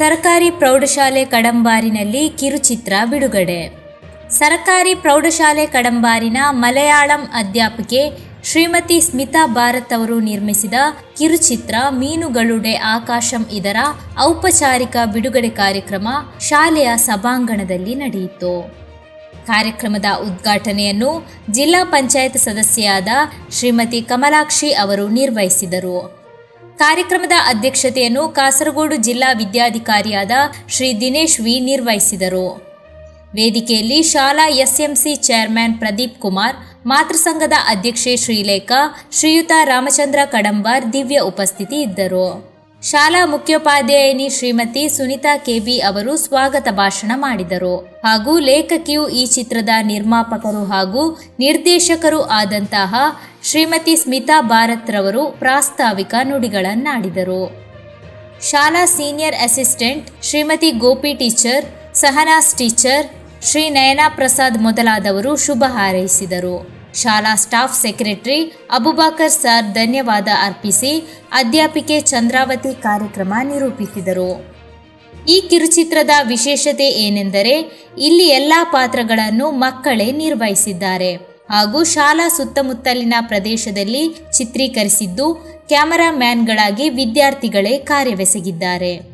ಸರ್ಕಾರಿ ಪ್ರೌಢಶಾಲೆ ಕಡಂಬಾರಿನಲ್ಲಿ ಕಿರುಚಿತ್ರ ಬಿಡುಗಡೆ. ಸರ್ಕಾರಿ ಪ್ರೌಢಶಾಲೆ ಕಡಂಬಾರಿನ ಮಲಯಾಳಂ ಅಧ್ಯಾಪಕಿ ಶ್ರೀಮತಿ ಸ್ಮಿತಾ ಭಾರತ್ ಅವರು ನಿರ್ಮಿಸಿದ ಕಿರುಚಿತ್ರ ಮೀನುಗಳುಡೆ ಆಕಾಶಂ ಇದರ ಔಪಚಾರಿಕ ಬಿಡುಗಡೆ ಕಾರ್ಯಕ್ರಮ ಶಾಲೆಯ ಸಭಾಂಗಣದಲ್ಲಿ ನಡೆಯಿತು. ಕಾರ್ಯಕ್ರಮದ ಉದ್ಘಾಟನೆಯನ್ನು ಜಿಲ್ಲಾ ಪಂಚಾಯತ್ ಸದಸ್ಯೆಯಾದ ಶ್ರೀಮತಿ ಕಮಲಾಕ್ಷಿ ಅವರು ನಿರ್ವಹಿಸಿದರು. ಕಾರ್ಯಕ್ರಮದ ಅಧ್ಯಕ್ಷತೆಯನ್ನು ಕಾಸರಗೋಡು ಜಿಲ್ಲಾ ವಿದ್ಯಾಧಿಕಾರಿಯಾದ ಶ್ರೀ ದಿನೇಶ್ ವಿ ನಿರ್ವಹಿಸಿದರು. ವೇದಿಕೆಯಲ್ಲಿ ಶಾಲಾ ಎಸ್ಎಂಸಿ ಚೇರ್ಮನ್ ಪ್ರದೀಪ್ ಕುಮಾರ್ ಮಾತೃಸಂಘದ ಅಧ್ಯಕ್ಷೆ ಶ್ರೀಲೇಖಾ, ಶ್ರೀಯುತ ರಾಮಚಂದ್ರ ಕಡಂಬಾರ್ ದಿವ್ಯ ಉಪಸ್ಥಿತಿ ಇದ್ದರು. ಶಾಲಾ ಮುಖ್ಯೋಪಾಧ್ಯಾಯಿನಿ ಶ್ರೀಮತಿ ಸುನಿತಾ ಕೆಬಿ ಅವರು ಸ್ವಾಗತ ಭಾಷಣ ಮಾಡಿದರು. ಹಾಗೂ ಲೇಖಕಿಯು ಈ ಚಿತ್ರದ ನಿರ್ಮಾಪಕರು ಹಾಗೂ ನಿರ್ದೇಶಕರು ಆದಂತಹ ಶ್ರೀಮತಿ ಸ್ಮಿತಾ ಭಾರತ್ ರವರು ಪ್ರಾಸ್ತಾವಿಕ ನುಡಿಗಳನ್ನಾಡಿದರು ಶಾಲಾ senior assistant, Shrimati Gopi teacher, Sahana's teacher, Shri Nayana Prasad ಮೊದಲಾದವರು ಶುಭ ಹಾರೈಸಿದರು. ಶಾಲಾ ಸ್ಟಾಫ್ ಸೆಕ್ರೆಟರಿ ಅಬುಬಾಕರ್ ಸರ್ ಧನ್ಯವಾದ ಅರ್ಪಿಸಿ ಅಧ್ಯಾಪಿಕೆ ಚಂದ್ರಾವತಿ ಕಾರ್ಯಕ್ರಮ ನಿರೂಪಿಸಿದರು. ಈ ಕಿರುಚಿತ್ರದ ವಿಶೇಷತೆ ಏನೆಂದರೆ, ಇಲ್ಲಿ ಎಲ್ಲ ಪಾತ್ರಗಳನ್ನು ಮಕ್ಕಳೇ ನಿರ್ವಹಿಸಿದ್ದಾರೆ. ಹಾಗೂ ಶಾಲಾ ಸುತ್ತಮುತ್ತಲಿನ ಪ್ರದೇಶದಲ್ಲಿ ಚಿತ್ರೀಕರಿಸಿದ್ದು ಕ್ಯಾಮರಾಮ್ಯಾನ್ಗಳಾಗಿ ವಿದ್ಯಾರ್ಥಿಗಳೇ ಕಾರ್ಯವೆಸಗಿದ್ದಾರೆ.